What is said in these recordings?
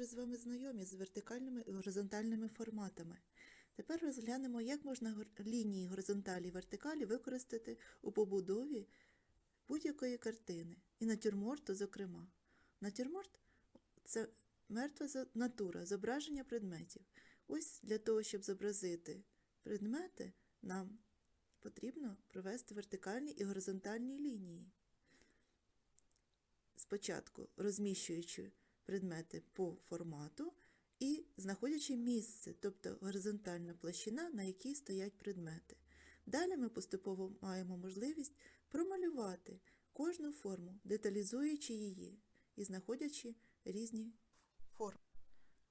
вже з вами знайомі з вертикальними і горизонтальними форматами. Тепер розглянемо, як можна лінії горизонталі і вертикалі використати у побудові будь-якої картини, і натюрморту, зокрема. Натюрморт це мертва натура, зображення предметів. Ось для того, щоб зобразити предмети, нам потрібно провести вертикальні і горизонтальні лінії спочатку розміщуючи предмети по формату і знаходячи місце, тобто горизонтальна площина, на якій стоять предмети. Далі ми поступово маємо можливість промалювати кожну форму, деталізуючи її і знаходячи різні форми.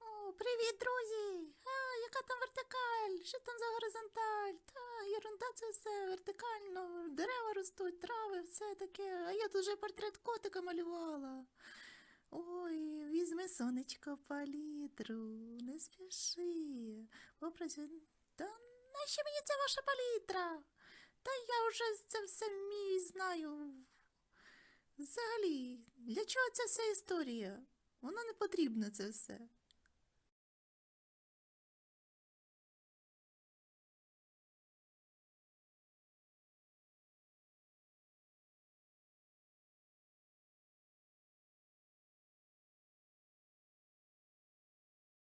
О, привіт, друзі! А, яка там вертикаль? Що там за горизонталь? Та, ерунда це все вертикально. Дерева ростуть, трави, все таке. А я тут вже портрет котика малювала. Ой, візьми сонечко палітру, не спіши. Попрацюй. Та нащо мені ця ваша палітра? Та я вже це все вмію знаю. Взагалі, для чого ця вся історія? Воно не потрібно це все.